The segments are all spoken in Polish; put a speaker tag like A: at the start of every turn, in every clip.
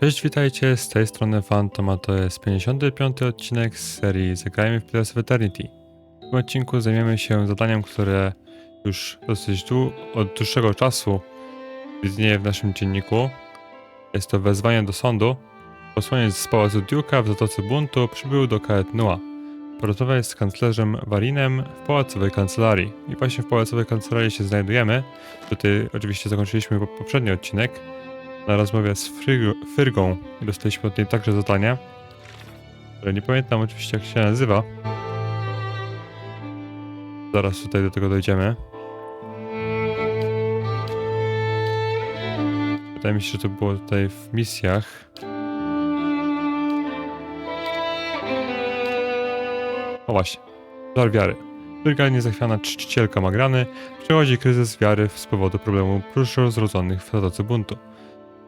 A: Cześć, witajcie, z tej strony Phantom, a to jest 55 odcinek z serii Zagrajmy w Pillars of Eternity. W tym odcinku zajmiemy się zadaniem, które już dosyć dłu- od dłuższego czasu istnieje w naszym dzienniku. Jest to wezwanie do sądu. Posłaniec z Pałacu Duke'a w Zatoce Buntu przybył do Kaet Nua. Porozmawiać z kanclerzem Warinem w pałacowej kancelarii. I właśnie w pałacowej kancelarii się znajdujemy. Tutaj oczywiście zakończyliśmy po- poprzedni odcinek na rozmowie z Fryg- Fyrgą i dostaliśmy od niej także zadanie, które nie pamiętam oczywiście jak się nazywa. Zaraz tutaj do tego dojdziemy. Wydaje mi się, że to było tutaj w misjach. O właśnie, żar wiary. Fyrga niezachwiana czcicielka Magrany przechodzi kryzys wiary z powodu problemu próżnozrodzonych w Zatoce Buntu.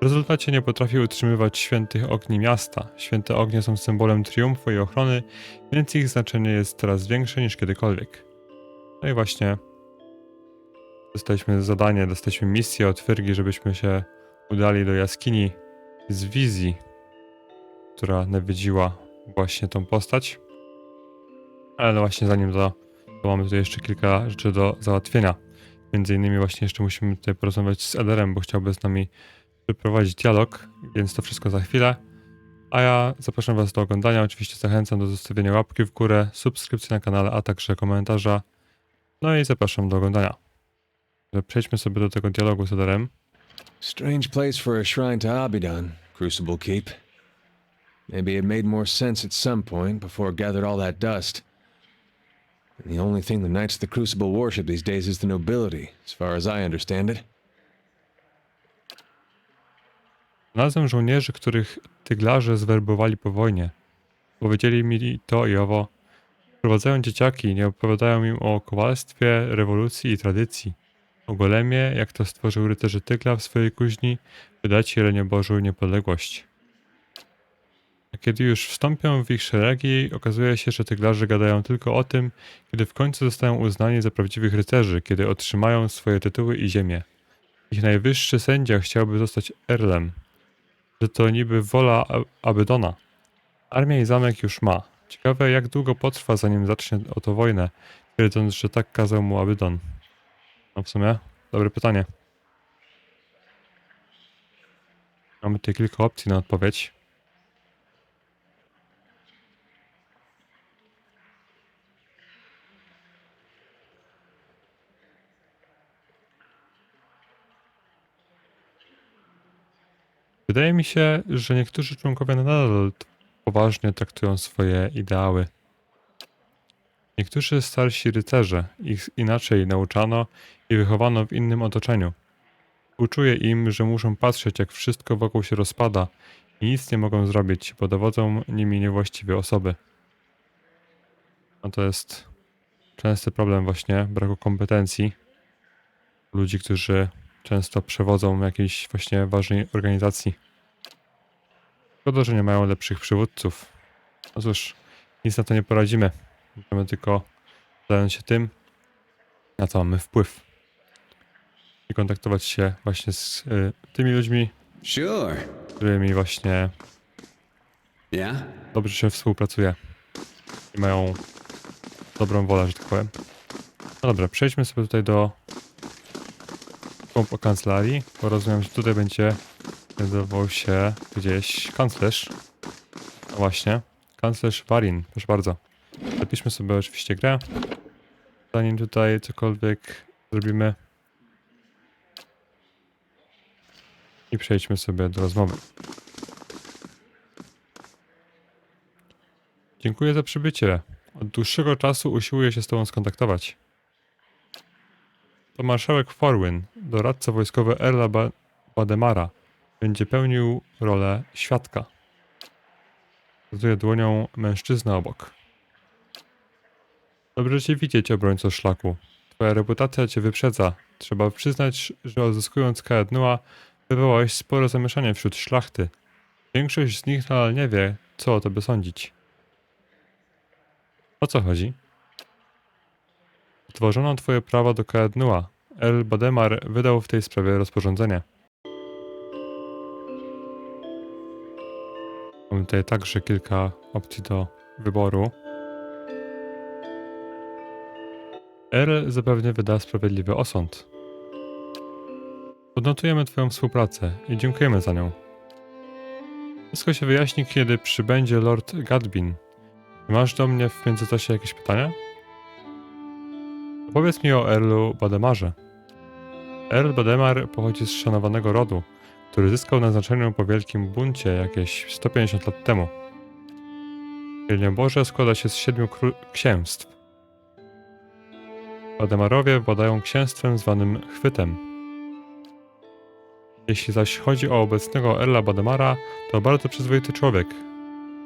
A: W rezultacie nie potrafi utrzymywać świętych ogni miasta. Święte ognie są symbolem triumfu i ochrony, więc ich znaczenie jest teraz większe niż kiedykolwiek. No i właśnie dostaliśmy zadanie, dostaliśmy misję od Fyrgi, żebyśmy się udali do jaskini z wizji, która nawiedziła właśnie tą postać. Ale no właśnie zanim to, to mamy tutaj jeszcze kilka rzeczy do załatwienia. Między innymi właśnie jeszcze musimy tutaj porozmawiać z Ederem, bo chciałby z nami przeprowadzić dialog, więc to wszystko za chwilę. A ja zapraszam Was do oglądania. Oczywiście zachęcam do zostawienia łapki w górę, subskrypcji na kanale, a także komentarza. No i zapraszam do oglądania. Przejdźmy sobie do tego dialogu z Ederem.
B: Strange place for a shrine to Abidan, Crucible Keep. Maybe it made more sense at some point before it gathered all that dust. And the only thing the Knights of the Crucible worship these days is the nobility, as far as I understand it.
A: Znalazłem żołnierzy, których tyglarze zwerbowali po wojnie. Powiedzieli mi to i owo. Prowadzają dzieciaki, nie opowiadają im o kowalstwie, rewolucji i tradycji. O golemie, jak to stworzył rycerzy tygla w swojej kuźni, by dać Jelenie Bożu niepodległość. A kiedy już wstąpią w ich szeregi, okazuje się, że tyglarze gadają tylko o tym, kiedy w końcu zostają uznani za prawdziwych rycerzy, kiedy otrzymają swoje tytuły i ziemię. Ich najwyższy sędzia chciałby zostać Erlem, że to niby wola Abydona. Armia i zamek już ma. Ciekawe, jak długo potrwa, zanim zacznie o to wojnę, twierdząc, że tak kazał mu Abydon. No w sumie, dobre pytanie. Mamy tutaj kilka opcji na odpowiedź. Wydaje mi się, że niektórzy członkowie nadal poważnie traktują swoje ideały. Niektórzy starsi rycerze ich inaczej nauczano i wychowano w innym otoczeniu. Uczuję im, że muszą patrzeć, jak wszystko wokół się rozpada i nic nie mogą zrobić, bo dowodzą nimi niewłaściwe osoby. No to jest częsty problem właśnie braku kompetencji ludzi, którzy często przewodzą jakiejś właśnie ważnej organizacji. Szkoda, że nie mają lepszych przywódców. No cóż, nic na to nie poradzimy. Możemy tylko zająć się tym, na co mamy wpływ. I kontaktować się właśnie z y, tymi ludźmi,
C: Sure.
A: z którymi właśnie
C: Yeah?
A: dobrze się współpracuje i mają dobrą wolę, że tak powiem. No dobra, przejdźmy sobie tutaj do po kancelarii, bo rozumiem, że tutaj będzie znajdował się gdzieś kanclerz. No właśnie, kanclerz Warin, proszę bardzo. Zapiszmy sobie oczywiście grę, zanim tutaj cokolwiek zrobimy. I przejdźmy sobie do rozmowy. Dziękuję za przybycie. Od dłuższego czasu usiłuję się z tobą skontaktować. To marszałek Forwyn, doradca wojskowy Erla ba Bademara, będzie pełnił rolę świadka. Wskazuje dłonią mężczyznę obok. Dobrze cię widzieć, obrońco szlaku. Twoja reputacja cię wyprzedza. Trzeba przyznać, że odzyskując Kaednua, wywołałeś spore zamieszanie wśród szlachty. Większość z nich nadal nie wie, co o tobie sądzić. O co chodzi? Tworzono twoje prawa do Kaednua. El Bademar wydał w tej sprawie rozporządzenie. Mamy tutaj także kilka opcji do wyboru. Earl zapewne wyda sprawiedliwy osąd. Odnotujemy Twoją współpracę i dziękujemy za nią. Wszystko się wyjaśni, kiedy przybędzie Lord Gadbin. Masz do mnie w międzyczasie jakieś pytania? Powiedz mi o Earlu Bademarze. Earl Bademar pochodzi z szanowanego rodu, który zyskał na znaczeniu po wielkim buncie jakieś 150 lat temu. Boże składa się z siedmiu księstw. Bademarowie władają księstwem zwanym chwytem. Jeśli zaś chodzi o obecnego Erla Bademara, to bardzo przyzwoity człowiek.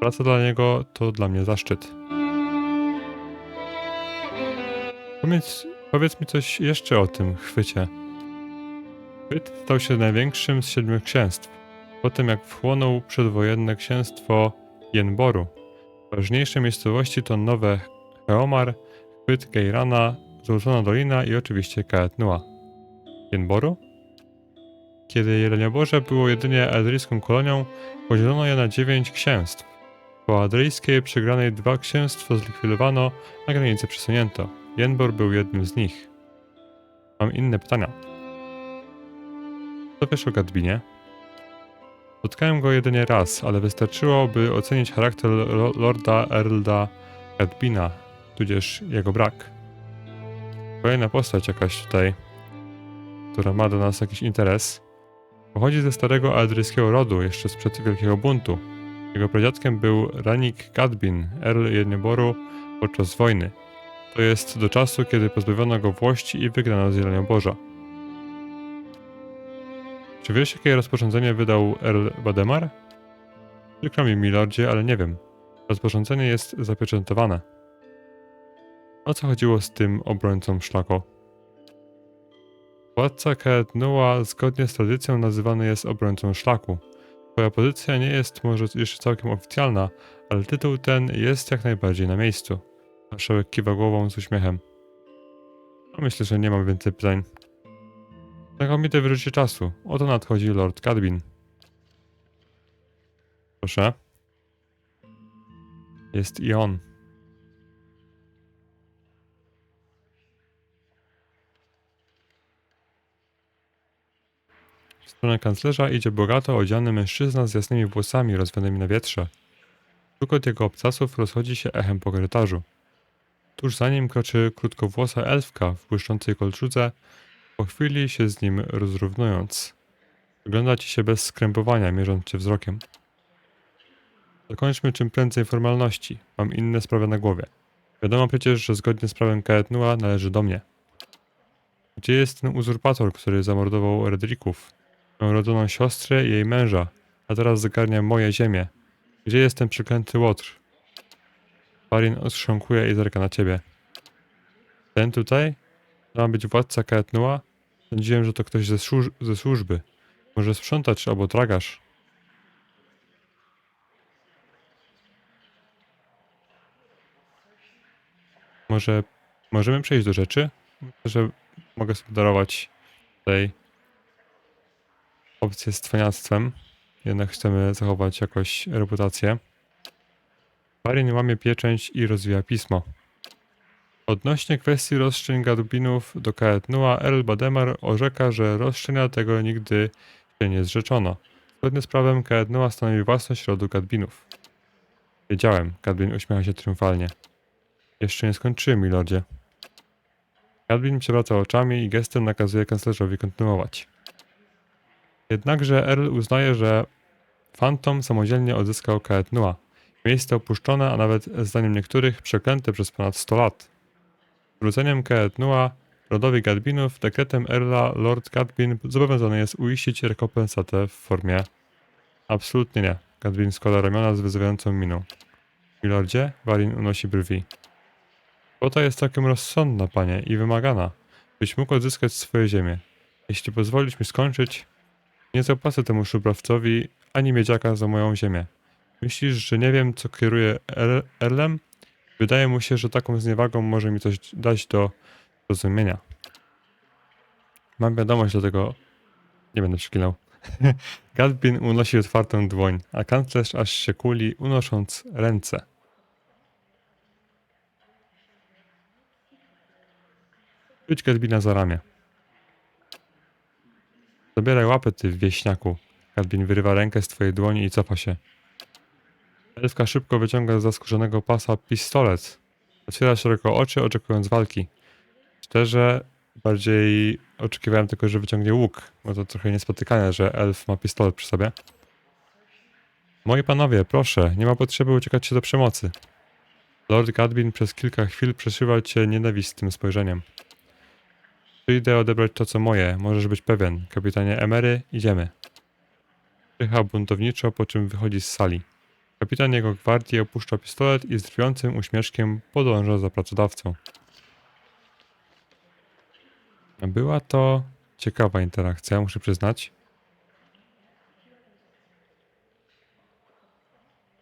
A: Praca dla niego to dla mnie zaszczyt. Powiedz, powiedz mi coś jeszcze o tym chwycie. Chwyt stał się największym z siedmiu księstw, po tym jak wchłonął przedwojenne księstwo Jenboru. Ważniejsze miejscowości to Nowe Heomar, chwyt Geirana, Złożona Dolina i oczywiście Kaetnua. Jenboru? Kiedy Jelenioborze było jedynie adryjską kolonią, podzielono je na dziewięć księstw. Po adryjskiej przegranej dwa księstwa zlikwidowano, a granice przesunięto. Jenbor był jednym z nich. Mam inne pytania. Co wiesz o Gadbinie? Spotkałem go jedynie raz, ale wystarczyło, by ocenić charakter lo- Lorda Erlda Gadbina, tudzież jego brak. Kolejna postać jakaś tutaj, która ma do nas jakiś interes. Pochodzi ze starego adryjskiego rodu, jeszcze sprzed Wielkiego Buntu. Jego pradziadkiem był Ranik Gadbin, Earl Jednioboru podczas wojny. To jest do czasu, kiedy pozbawiono go włości i wygnano z Jelenioborza. Czy wiesz, jakie rozporządzenie wydał Earl Bademar? Przykro mi, milordzie, ale nie wiem. Rozporządzenie jest zapieczętowane. O co chodziło z tym obrońcą szlako? Władca Kaetnua zgodnie z tradycją nazywany jest obrońcą szlaku. Twoja pozycja nie jest może jeszcze całkiem oficjalna, ale tytuł ten jest jak najbardziej na miejscu. Marszałek kiwa głową z uśmiechem. No myślę, że nie mam więcej pytań. Znakomite wyrzucie czasu. Oto nadchodzi Lord Cadwin. Proszę. Jest i on. W stronę kanclerza idzie bogato odziany mężczyzna z jasnymi włosami rozwianymi na wietrze. Stukot jego obcasów rozchodzi się echem po korytarzu. Tuż za nim kroczy krótkowłosa elfka w błyszczącej kolczudze, po chwili się z nim rozrównując. Wygląda ci się bez skrępowania, mierząc cię wzrokiem. Zakończmy czym prędzej formalności. Mam inne sprawy na głowie. Wiadomo przecież, że zgodnie z prawem Kaetnua należy do mnie. Gdzie jest ten uzurpator, który zamordował Redrików? Moją rodzoną siostrę i jej męża, a teraz zagarnia moje ziemię. Gdzie jest ten przeklęty łotr? Farin otrząkuje i zerka na ciebie. Ten tutaj? To ma być władca Kaetnua? Sądziłem, że to ktoś ze, służ- ze służby. Może sprzątacz albo tragarz. Może możemy przejść do rzeczy? Myślę, że mogę sobie darować tutaj opcję z cwaniactwem. Jednak chcemy zachować jakoś reputację. Farin łamie pieczęć i rozwija pismo. Odnośnie kwestii roszczeń Gadubinów do Kaetnua, Earl Bademar orzeka, że roszczenia tego nigdy się nie zrzeczono. Zgodnie z prawem Kaetnua stanowi własność rodu Gadbinów. Wiedziałem, Gadbin uśmiecha się triumfalnie. Jeszcze nie skończyłem, milordzie. Gadbin przewraca oczami i gestem nakazuje kanclerzowi kontynuować. Jednakże Earl uznaje, że Phantom samodzielnie odzyskał Kaetnua. Miejsce opuszczone, a nawet zdaniem niektórych przeklęte przez ponad 100 lat. Wróceniem Kaetnua rodowi Gadbinów dekretem Erla Lord Gadbin zobowiązany jest uiścić rekompensatę w formie... Absolutnie nie. Gadbin składa ramiona z wyzywającą miną. Milordzie, Warin unosi brwi. Kwota jest całkiem rozsądna, panie, i wymagana, byś mógł odzyskać swoje ziemię. Jeśli pozwolisz mi skończyć, nie zapłacę temu szubrowcowi ani miedziaka za moją ziemię. Myślisz, że nie wiem, co kieruje Er- Erlem? Wydaje mu się, że taką zniewagą może mi coś dać do zrozumienia. Mam wiadomość, dlatego nie będę przeklinał. Gadbin unosi otwartą dłoń, a kanclerz aż się kuli, unosząc ręce. Chwyć Gadbina za ramię. Zabieraj łapę, ty wieśniaku. Gadbin wyrywa rękę z twojej dłoni i cofa się. Elfka szybko wyciąga z zaskórzonego pasa pistolet. Otwiera szeroko oczy, oczekując walki. Szczerze, bardziej oczekiwałem tylko, że wyciągnie łuk, bo to trochę niespotykane, że elf ma pistolet przy sobie. Moi panowie, proszę, nie ma potrzeby uciekać się do przemocy. Lord Gadbin przez kilka chwil przeszywał cię nienawistnym spojrzeniem. Przyjdę odebrać to, co moje, możesz być pewien. Kapitanie Emery, idziemy. Czyha buntowniczo, po czym wychodzi z sali. Kapitan jego gwardii opuszcza pistolet i z drwiącym uśmieszkiem podąża za pracodawcą. Była to ciekawa interakcja, muszę przyznać.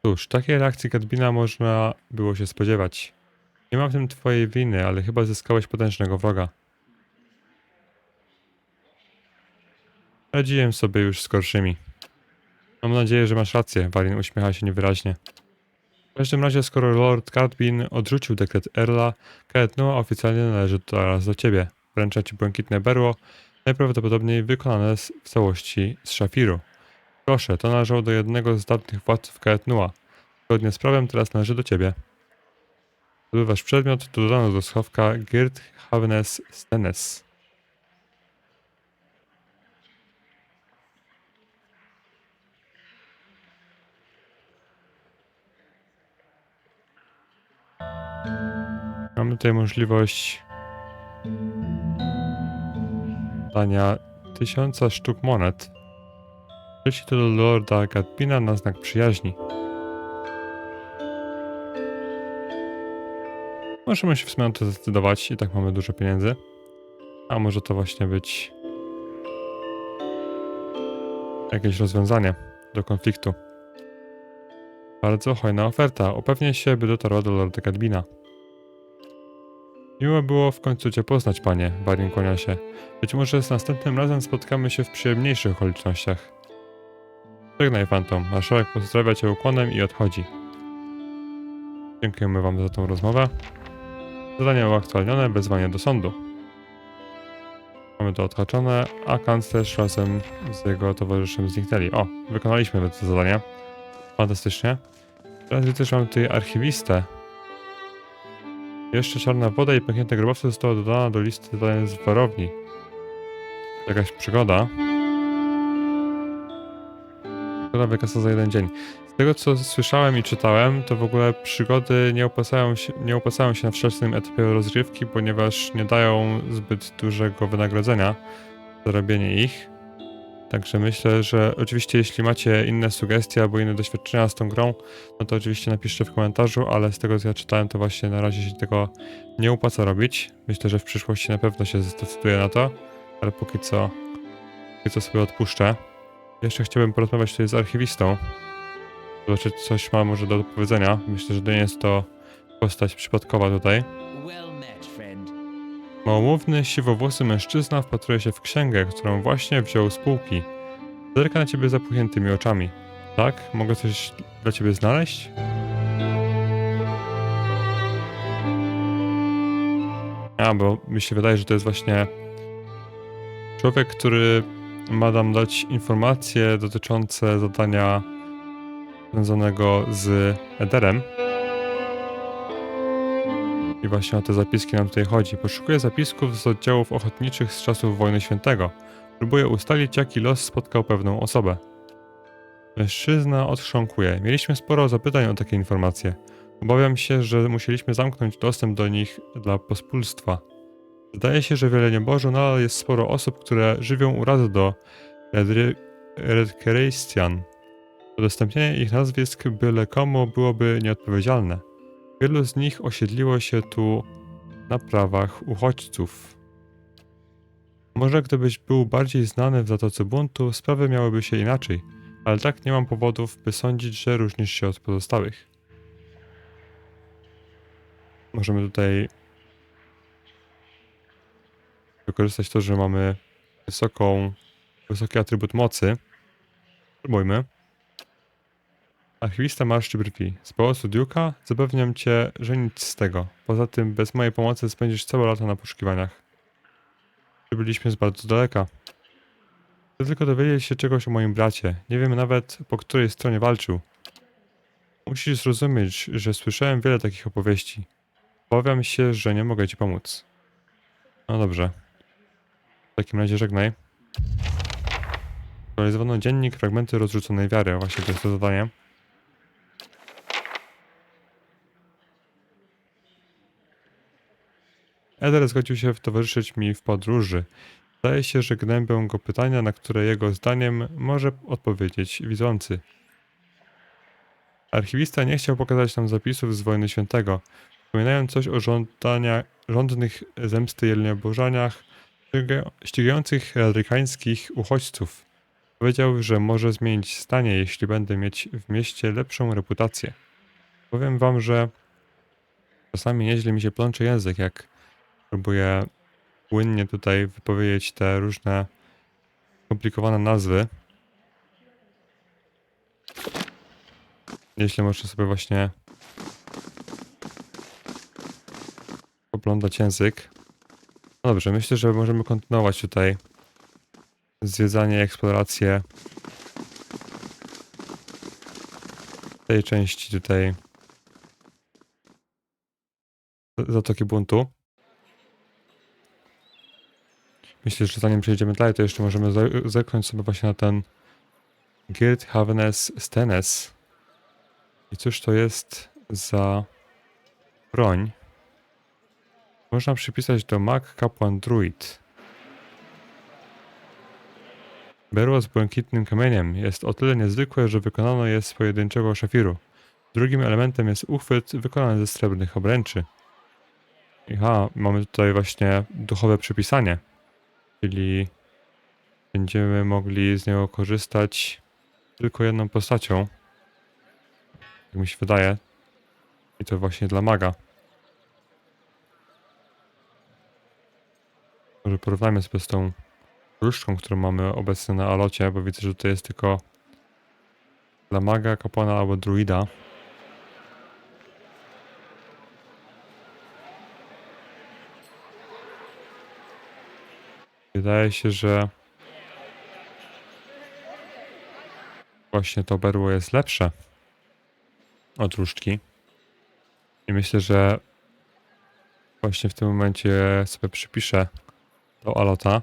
A: Cóż, takiej reakcji Gadbina można było się spodziewać. Nie mam w tym twojej winy, ale chyba zyskałeś potężnego wroga. Radziłem sobie już z gorszymi. Mam nadzieję, że masz rację, Warin uśmiecha się niewyraźnie. W każdym razie, skoro Lord Gadbin odrzucił dekret Erla, Kaetnoa oficjalnie należy teraz do ciebie. Wręcza ci błękitne berło, najprawdopodobniej wykonane w całości z szafiru. Proszę, to należało do jednego z dawnych władców Kaetnua. Zgodnie z prawem teraz należy do ciebie. Zdobywasz przedmiot, dodano do schowka Girt Havenes Stenes. Mamy tutaj możliwość dania tysiąca sztuk monet. Leci to do Lorda Gadbina na znak przyjaźni. Możemy się w sumie na to zdecydować, i tak mamy dużo pieniędzy. A może to właśnie być jakieś rozwiązanie do konfliktu. Bardzo hojna oferta. Upewnię się, by dotarła do Lorda Gadbina. Miło było w końcu Cię poznać, panie. Barin kłania się. Być może z następnym razem spotkamy się w przyjemniejszych okolicznościach. Żegnaj, Fantom. Marszałek pozdrawia Cię ukłonem i odchodzi. Dziękujemy Wam za tą rozmowę. Zadanie uaktualnione, wezwanie do sądu. Mamy to odhaczone, a kanclerz razem z jego towarzyszem zniknęli. O, wykonaliśmy to zadanie. Fantastycznie. Teraz widzę, że mamy tutaj archiwistę. Jeszcze czarna woda i pęknięte grobowce została dodana do listy zadań z warowni. Jakaś przygoda. Przygoda wykasa za jeden dzień. Z tego co słyszałem i czytałem, to w ogóle przygody nie opłacają się, nie opłacają się na wczesnym etapie rozgrywki, ponieważ nie dają zbyt dużego wynagrodzenia za robienie ich. Także myślę, że oczywiście jeśli macie inne sugestie albo inne doświadczenia z tą grą, no to oczywiście napiszcie w komentarzu, ale z tego co ja czytałem, to właśnie na razie się tego nie opłaca robić. Myślę, że w przyszłości na pewno się zdecyduję na to, ale póki co, póki co sobie odpuszczę. Jeszcze chciałbym porozmawiać tutaj z archiwistą. Zobaczyć, coś ma może do powiedzenia. Myślę, że nie jest to postać przypadkowa tutaj. Małomówny, siwowłosy mężczyzna wpatruje się w księgę, którą właśnie wziął z półki. Zerka na ciebie zapuchniętymi oczami. Tak? Mogę coś dla ciebie znaleźć? A, bo mi się wydaje, że to jest właśnie człowiek, który ma nam dać informacje dotyczące zadania związanego z Ederem. I właśnie o te zapiski nam tutaj chodzi. Poszukuję zapisków z oddziałów ochotniczych z czasów Wojny Świętego. Próbuję ustalić, jaki los spotkał pewną osobę. Mężczyzna odchrząkuje. Mieliśmy sporo zapytań o takie informacje. Obawiam się, że musieliśmy zamknąć dostęp do nich dla pospólstwa. Zdaje się, że w Jeleniebożu nadal jest sporo osób, które żywią urazy do Redkereistian. Udostępnienie ich nazwisk byle komu byłoby nieodpowiedzialne. Wielu z nich osiedliło się tu na prawach uchodźców. Może gdybyś był bardziej znany w Zatoce Buntu, sprawy miałyby się inaczej, ale tak nie mam powodów, by sądzić, że różnisz się od pozostałych. Możemy tutaj wykorzystać to, że mamy wysoką, wysoki atrybut mocy. Spróbujmy. Archiwista marszczy brwi. Z pałacu Duke'a zapewniam cię, że nic z tego. Poza tym, bez mojej pomocy spędzisz całe lata na poszukiwaniach. Przybyliśmy z bardzo daleka. Chcę tylko dowiedzieć się czegoś o moim bracie. Nie wiem nawet, po której stronie walczył. Musisz zrozumieć, że słyszałem wiele takich opowieści. Obawiam się, że nie mogę ci pomóc. No dobrze. W takim razie żegnaj. Aktualizowano dziennik fragmenty rozrzuconej wiary. Właśnie to jest to zadanie. Eder zgodził się towarzyszyć mi w podróży. Zdaje się, że gnębią go pytania, na które jego zdaniem może odpowiedzieć widzący. Archiwista nie chciał pokazać nam zapisów z Wojny Świętego. Wspominają coś o żądnych zemsty jelniebożaniach, ściga- ścigających radykańskich uchodźców. Powiedział, że może zmienić stanie, jeśli będę mieć w mieście lepszą reputację. Powiem wam, że czasami nieźle mi się plącze język, jak próbuję płynnie tutaj wypowiedzieć te różne skomplikowane nazwy. Jeśli można sobie właśnie poplątać język. No dobrze, myślę, że możemy kontynuować tutaj zwiedzanie, eksplorację tej części tutaj Zatoki Buntu. Myślę, że zanim przejdziemy dalej, to jeszcze możemy ze- zerknąć sobie właśnie na ten Guild Havenes Stenes. I cóż to jest za broń? Można przypisać do Mag Kapłan Druid. Berło z błękitnym kamieniem jest o tyle niezwykłe, że wykonano je z pojedynczego szafiru. Drugim elementem jest uchwyt wykonany ze srebrnych obręczy. Aha, mamy tutaj właśnie duchowe przypisanie, czyli będziemy mogli z niego korzystać tylko jedną postacią. Jak mi się wydaje. I to właśnie dla maga. Może porównajmy sobie z tą różdżką, którą mamy obecnie na alocie, bo widzę, że to jest tylko dla maga, kapłana albo druida. Wydaje się, że właśnie to berło jest lepsze od różdżki. I myślę, że właśnie w tym momencie sobie przypiszę do Alota.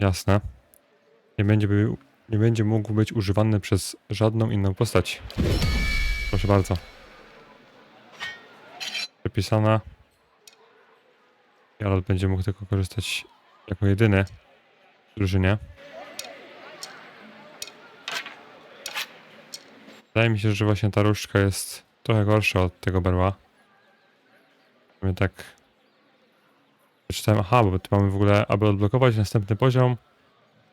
A: Jasne. Nie będzie, nie będzie mógł być używany przez żadną inną postać. Proszę bardzo. Przepisana. I Alot będzie mógł tylko korzystać jako jedyny w drużynie. Wydaje mi się, że właśnie ta różdżka jest trochę gorsza od tego berła. My tak... Przeczytałem, aha, bo tu mamy w ogóle, aby odblokować następny poziom,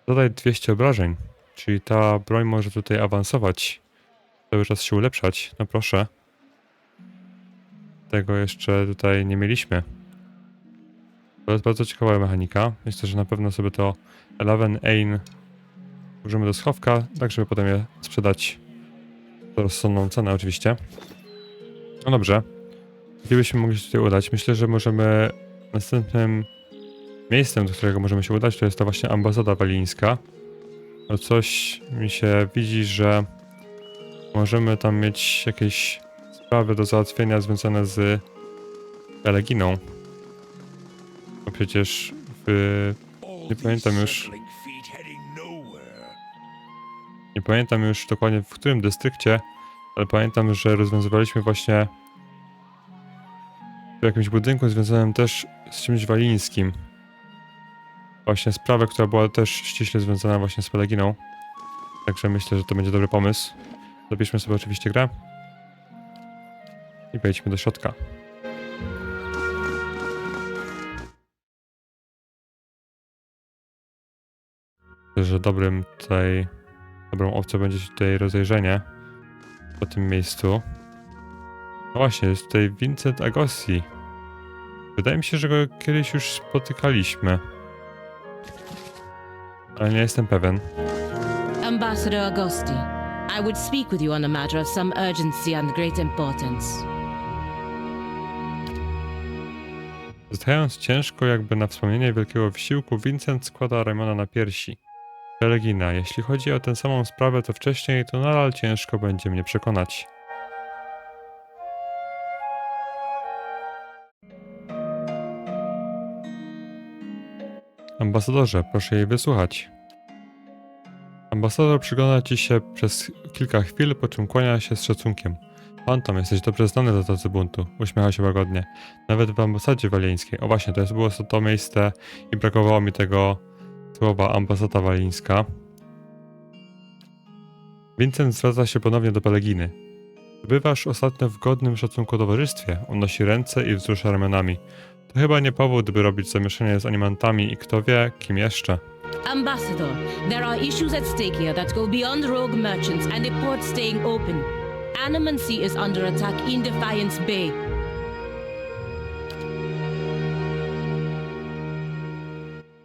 A: dodaj 200 obrażeń. Czyli ta broń może tutaj awansować. Cały czas się ulepszać. No proszę. Tego jeszcze tutaj nie mieliśmy. To jest bardzo ciekawa mechanika. Myślę, że na pewno sobie to 11 Ain użymy do schowka, tak żeby potem je sprzedać za rozsądną cenę oczywiście. No dobrze. Gdzie byśmy mogli się tutaj udać? Myślę, że możemy następnym miejscem, do którego możemy się udać, to jest to właśnie ambasada walińska. No coś mi się widzi, że możemy tam mieć jakieś sprawy do załatwienia związane z Eleginą. Bo przecież w... Nie pamiętam już. Nie pamiętam już dokładnie w którym dystrykcie, ale pamiętam, że rozwiązywaliśmy właśnie w jakimś budynku związanym też z czymś walińskim. Właśnie sprawę, która była też ściśle związana właśnie z Pelaginą. Także myślę, że to będzie dobry pomysł. Zapiszmy sobie oczywiście grę. I wejdźmy do środka. Myślę, że dobrym tutaj, dobrą opcją będzie tutaj rozejrzenie po tym miejscu. No właśnie, jest tutaj Vincent Agossi, Wydaje mi się, że go kiedyś już spotykaliśmy. Ale nie jestem pewien.
D: Ambassador Augusti, I would speak with you on a matter of some urgency and great importance.
A: Wzdając ciężko jakby na wspomnienie wielkiego wysiłku, Vincent składa ramiona na piersi. Religina, jeśli chodzi o tę samą sprawę co wcześniej, to nadal ciężko będzie mnie przekonać. Ambasadorze, proszę jej wysłuchać. Ambasador przygląda ci się przez kilka chwil, po czym kłania się z szacunkiem. Pantom, jesteś dobrze znany za tacy buntu. Uśmiecha się łagodnie. Nawet w ambasadzie walieńskiej. O właśnie, to jest było to miejsce i brakowało mi tego słowa ambasada walińska. Vincent zwraca się ponownie do Peleginy. Bywasz ostatnio w godnym szacunku towarzystwie. Unosi ręce i wzrusza ramionami. To chyba nie powód, by robić zamieszanie z animantami i kto wie, kim jeszcze.
D: Ambassador, there are issues at stake here that go beyond rogue merchants and the port staying open. Animancy is under attack in Defiance Bay.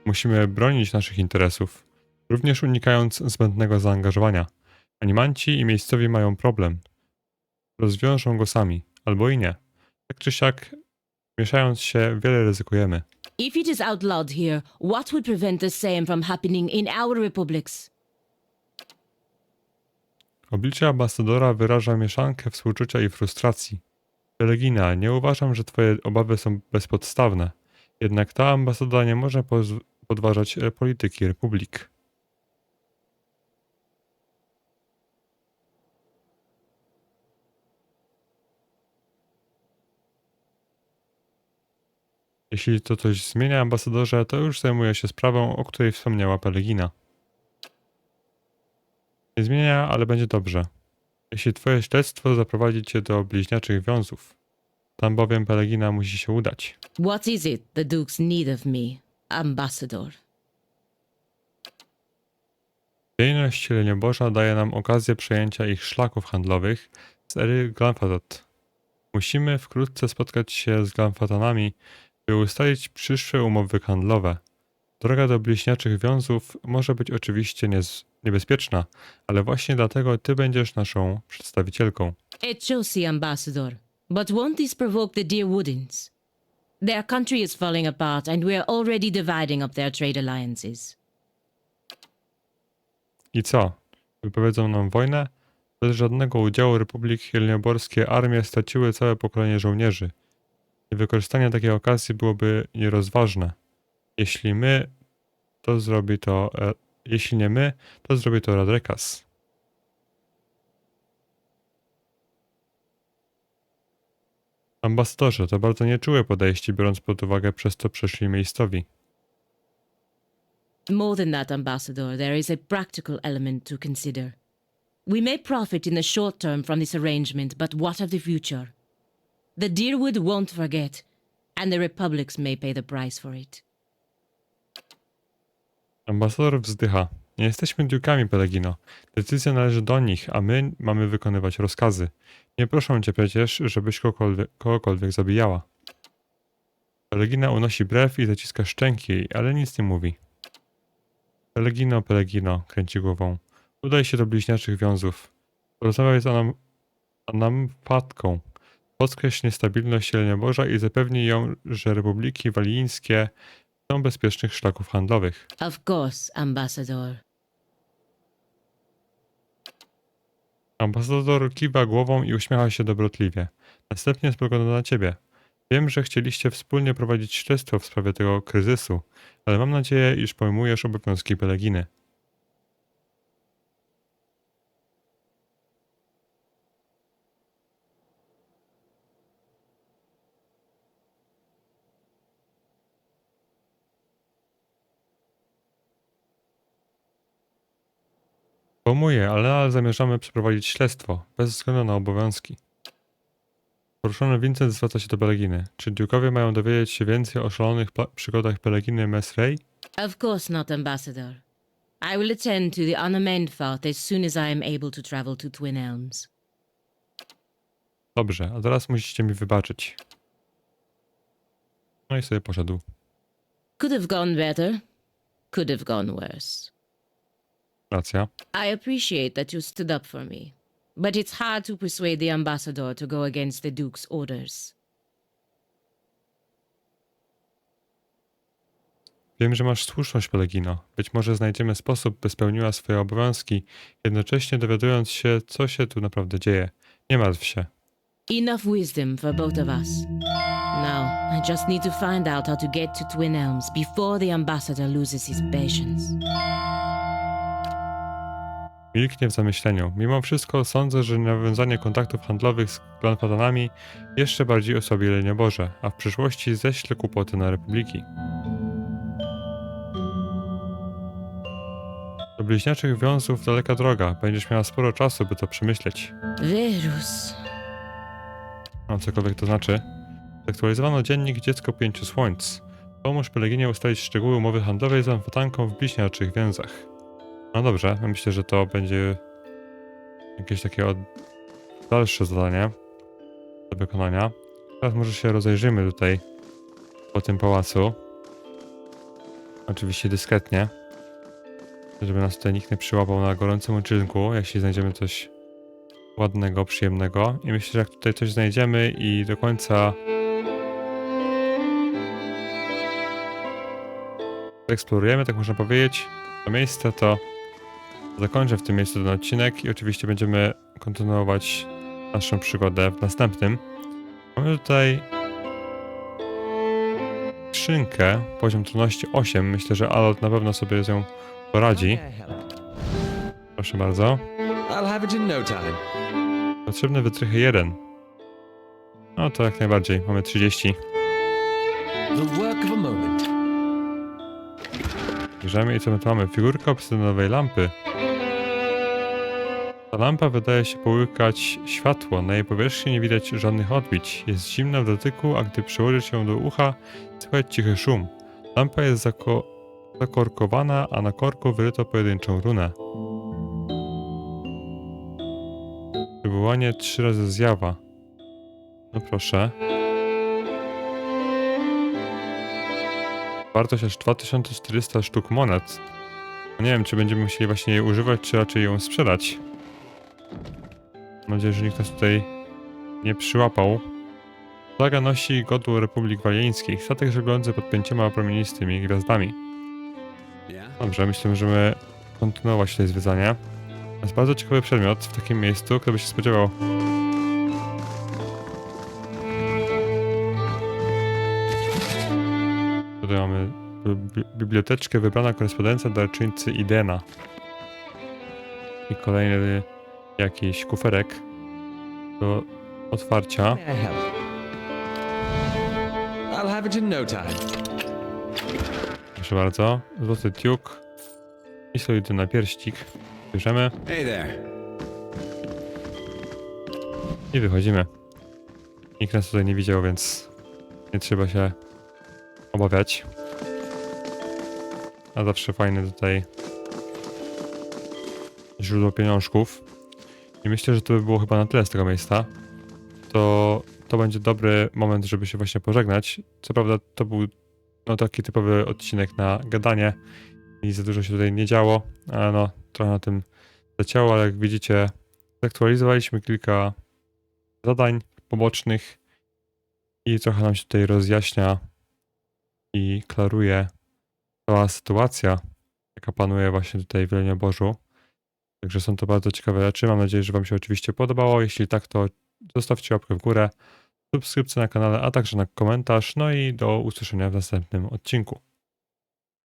A: Musimy bronić naszych interesów, również unikając zbędnego zaangażowania. Animanci i miejscowi mają problem. Rozwiążą go sami, albo i nie. Tak czy siak, mieszając się, wiele ryzykujemy.
D: If it is outlawed here, what would prevent the same from happening in our republics?
A: Oblicze ambasadora wyraża mieszankę współczucia i frustracji. Religina, nie uważam, że twoje obawy są bezpodstawne. Jednak ta ambasada nie może podważać e, polityki republik. Jeśli to coś zmienia, ambasadorze, to już zajmuję się sprawą, o której wspomniała Pelegina. Nie zmienia, ale będzie dobrze. Jeśli twoje śledztwo zaprowadzi cię do bliźniaczych wiązów. Tam bowiem Pelegina musi się udać.
D: What is it the Dukes need of me, Ambassador?
A: Dziejność Boża daje nam okazję przejęcia ich szlaków handlowych z ery Glanfatot. Musimy wkrótce spotkać się z Glanfatanami, by ustalić przyszłe umowy handlowe. Droga do bliźniaczych wiązów może być oczywiście niez- niebezpieczna, ale właśnie dlatego ty będziesz naszą przedstawicielką.
D: It Josie, Ambassador. But won't this provoke the dear Woodins? Their country is falling apart, and we are already dividing up their trade alliances.
A: I co? Wypowiedzą nam wojnę? Bez żadnego udziału Republiki Jelnioborskie armie straciły całe pokolenie żołnierzy. I wykorzystanie takiej okazji byłoby nierozważne. Jeśli my, to zrobi to. Jeśli nie my, to zrobi to Radrekas. Ambasadorze, to bardzo nieczułe podejście, biorąc pod uwagę przez co przeszli miejscowi.
D: More than that, Ambassador, there is a practical element to consider. We may profit in the short term from this arrangement, but what of the future? The Deerwood won't forget, and the Republics may pay the price for it.
A: Ambasador wzdycha. Nie jesteśmy dukami, Pelegino. Decyzja należy do nich, a my mamy wykonywać rozkazy. Nie proszą cię przecież, żebyś kogokolwiek, kogokolwiek zabijała. Pelegina unosi brew i zaciska szczęki, ale nic nie mówi. Pelegino, Pelegino, kręci głową. Udaj się do bliźniaczych wiązów. Porozmawiaj z Anam, Anampatką. Podkreśl niestabilność Boża i zapewnij ją, że republiki walijskie są bezpiecznych szlaków handlowych.
D: Of course, Ambassador.
A: Ambasador kiwa głową i uśmiecha się dobrotliwie. Następnie spogląda na ciebie. Wiem, że chcieliście wspólnie prowadzić śledztwo w sprawie tego kryzysu, ale mam nadzieję, iż pojmujesz obowiązki Peleginy. Pojmuję, ale nadal zamierzamy przeprowadzić śledztwo, bez względu na obowiązki. Poruszony Vincent zwraca się do Peleginy. Czy Duke'owie mają dowiedzieć się więcej o szalonych przygodach Peleginy Mesrey?
D: Of course not, Ambassador. I will attend to the unamend fought as soon as I am able to travel to Twin Elms.
A: Dobrze, a teraz musicie mi wybaczyć. No i sobie poszedł.
D: Could have gone better. Could have gone worse.
A: Racja.
D: I appreciate that you stood up for me, but it's hard to persuade the ambassador to go against the Duke's orders.
A: Wiem, że masz słuszność, Pelegino. Być może znajdziemy sposób, by spełniła swoje obowiązki, jednocześnie dowiadując się, co się tu naprawdę dzieje. Nie martw się.
D: Enough wisdom for both of us. Now, I just need to find out how to get to Twin Elms before the ambassador loses his patience.
A: Milknie w zamyśleniu. Mimo wszystko sądzę, że nawiązanie kontaktów handlowych z Glanfadanami jeszcze bardziej osłabi Lenie Boże, a w przyszłości ześle kłopoty na Republiki. Do bliźniaczych wiązów daleka droga. Będziesz miała sporo czasu, by to przemyśleć.
D: Verus.
A: No, cokolwiek to znaczy. Zaktualizowano dziennik Dziecko Pięciu Słońc. Pomóż Peleginie ustalić szczegóły umowy handlowej z Amfatanką w bliźniaczych więzach. No dobrze, ja myślę, że to będzie jakieś takie od... dalsze zadanie do wykonania. Teraz może się rozejrzymy tutaj po tym pałacu. Oczywiście dyskretnie. Żeby nas tutaj nikt nie przyłapał na gorącym uczynku, jeśli znajdziemy coś ładnego, przyjemnego. I myślę, że jak tutaj coś znajdziemy i do końca eksplorujemy, tak można powiedzieć, to miejsce, to zakończę w tym miejscu ten odcinek i oczywiście będziemy kontynuować naszą przygodę w następnym. Mamy tutaj skrzynkę, poziom trudności 8. Myślę, że Alot na pewno sobie z nią poradzi. Proszę bardzo.
B: No.
A: Potrzebne wytrychy 1. No to jak najbardziej, mamy 30.
B: The work of a moment.
A: Bierzemy i co my tu mamy? Figurka obsydianowej lampy. Lampa wydaje się połykać światło. Na jej powierzchni nie widać żadnych odbić. Jest zimna w dotyku, a gdy przyłożyć ją do ucha, słychać cichy szum. Lampa jest zako zakorkowana, a na korku wyryto pojedynczą runę. Wywołanie trzy razy zjawa. No proszę. Wartość aż 2400 sztuk monet. Nie wiem, czy będziemy musieli właśnie jej używać, czy raczej ją sprzedać. Mam nadzieję, że nikt nas tutaj nie przyłapał. Flaga nosi godło Republik Walieńskich. Statek żeglący pod pięcioma promienistymi gwiazdami. Dobrze, myślę, że możemy kontynuować to zwiedzanie. To jest bardzo ciekawy przedmiot w takim miejscu, kto by się spodziewał. Tutaj mamy bi- biblioteczkę wybrana korespondencja darczyńcy Idena. I kolejny jakiś kuferek do otwarcia.
B: No.
A: Proszę bardzo. Złoty tiuk. I solidny napierścik. Bierzemy.
C: Hey there.
A: I wychodzimy. Nikt nas tutaj nie widział, więc nie trzeba się obawiać. A zawsze fajne tutaj źródło pieniążków. I myślę, że to by było chyba na tyle z tego miejsca. To, to będzie dobry moment, żeby się właśnie pożegnać. Co prawda to był no, taki typowy odcinek na gadanie i za dużo się tutaj nie działo, ale no trochę na tym leciało, ale jak widzicie zaktualizowaliśmy kilka zadań pobocznych i trochę nam się tutaj rozjaśnia i klaruje cała sytuacja, jaka panuje właśnie tutaj w Bożu. Także są to bardzo ciekawe rzeczy. Mam nadzieję, że Wam się oczywiście podobało. Jeśli tak, to zostawcie łapkę w górę, subskrypcję na kanale, a także na komentarz. No i do usłyszenia w następnym odcinku.